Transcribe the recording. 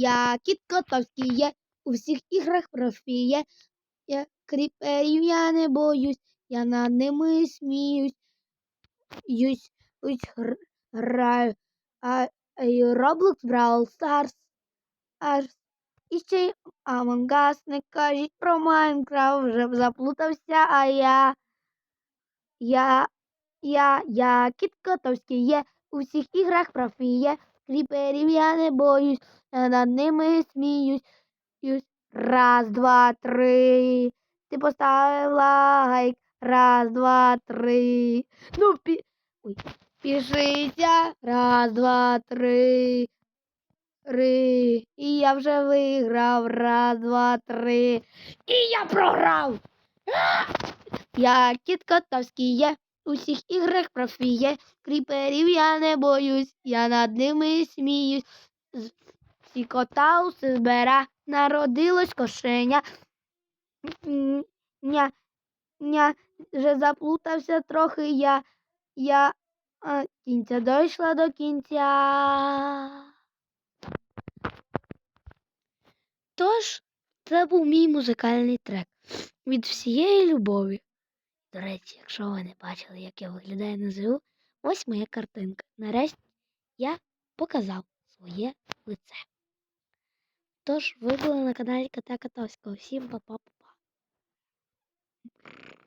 Я кіт котовський є, у всіх іграх профіє. Я кріперів я не боюсь, я над ними сміюсь. Юсь, ось гр- граю, а й Roblox Brawl Stars. І ще й не кажіть про Майнкрафт, вже заплутався, а я. Я, я, я кіт котовський є, у всіх іграх профіє. Кріперів я не боюсь, я над ними сміюсь. Раз, два, три. Ти поставив лайк. Раз, два, три. Ну, пі... Ой. Пішиться. Раз, два, три. Три. І я вже виграв. Раз, два, три. І я програв. Я кіт котовський є. У всіх іграх профіє. Кріперів я не боюсь. Я над ними сміюсь. З- Всі кота усе збера. Народилось кошеня. Ня, ня, вже заплутався трохи я. Я а, кінця дійшла до кінця. Тож, це був мій музикальний трек від всієї любові. До речі, якщо ви не бачили, як я виглядаю на ЗУ, ось моя картинка. Нарешті я показав своє лице. Тож, ви були на каналі Кота Котовського. Всім па-па-па-па.